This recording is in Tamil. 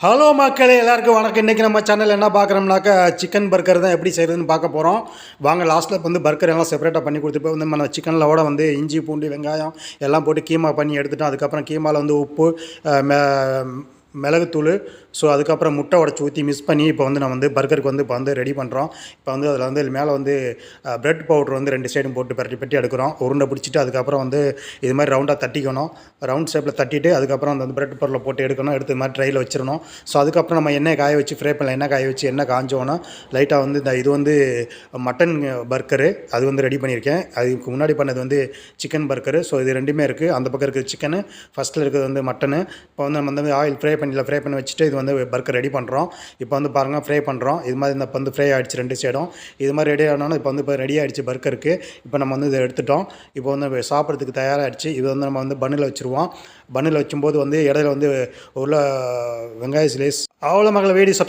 ஹலோ மக்களே எல்லாருக்கும் வணக்கம். இன்றைக்கி நம்ம சேனல் என்ன பார்க்குறோம்னாக்கா சிக்கன் பர்கர் தான் எப்படி செய்கிறதுன்னு பார்க்க போகிறோம் வாங்க லாஸ்ட்டில் வந்து பர்கர் எல்லாம் செப்பரேட்டாக பண்ணி கொடுத்துட்டு வந்து நம்ம சிக்கனில் வந்து இஞ்சி பூண்டு வெங்காயம் எல்லாம் போட்டு கீமா பண்ணி எடுத்துட்டோம். அதுக்கப்புறம் கீமாவில் வந்து உப்பு மிளகுத்தூள் ஸோ அதுக்கப்புறம் முட்டை உடச்சி ஊற்றி மிக்ஸ் பண்ணி இப்போ வந்து நான் வந்து பர்கருக்கு வந்து இப்போ வந்து ரெடி பண்ணுறோம் இப்போ வந்து அதில் வந்து மேலே வந்து ப்ரெட் பவுடர் வந்து ரெண்டு சைடும் போட்டு பரட்டி பெட்டி எடுக்கிறோம். உருண்டை பிடிச்சிட்டு அதுக்கப்புறம் வந்து இது மாதிரி ரவுண்டாக தட்டிக்கணும். ரவுண்ட் ஷேப்பில் தட்டிட்டு அதுக்கப்புறம் அந்த ப்ரெட் பவுடரில் போட்டு எடுக்கணும். எடுத்து இது மாதிரி ட்ரையில் வச்சிடணும். ஸோ அதுக்கப்புறம் நம்ம எண்ணெய் காய வச்சு ஃப்ரை பண்ணல எண்ணெய் காய வச்சு எண்ணெய் காஞ்சோன்னா லைட்டாக வந்து இந்த இது வந்து மட்டன் பர்கரு அது வந்து ரெடி பண்ணியிருக்கேன். அதுக்கு முன்னாடி பண்ணது வந்து சிக்கன் பர்கரு ஸோ இது ரெண்டுமே இருக்குது அந்த பக்கம் இருக்குது சிக்கனு ஃபஸ்ட்டில் இருக்கிறது வந்து மட்டனு இப்போ வந்து நம்ம வந்து ஆயில் ஃப்ரை பண்ணியில் ஃப்ரை பண்ணி வச்சுட்டு இது வந்து பர்கர் ரெடி பண்ணுறோம் இப்போ வந்து பாருங்கள் ஃப்ரை பண்ணுறோம் இது மாதிரி இந்த இப்போ வந்து ஃப்ரை ஆகிடுச்சு ரெண்டு சைடும் இது மாதிரி ரெடி ஆனாலும் இப்போ வந்து இப்போ ரெடி ஆகிடுச்சு பர்கருக்கு. இப்போ நம்ம வந்து இதை எடுத்துட்டோம். இப்போ வந்து சாப்பிட்றதுக்கு தயாராகிடுச்சு இது வந்து நம்ம வந்து பன்னில் வச்சுருவோம். பன்னில் வச்சும்போது வந்து இடையில வந்து உள்ள வெங்காய சிலேஸ் அவ்வளோ மகளை வீடியோ சப்ஸ்கிரைப்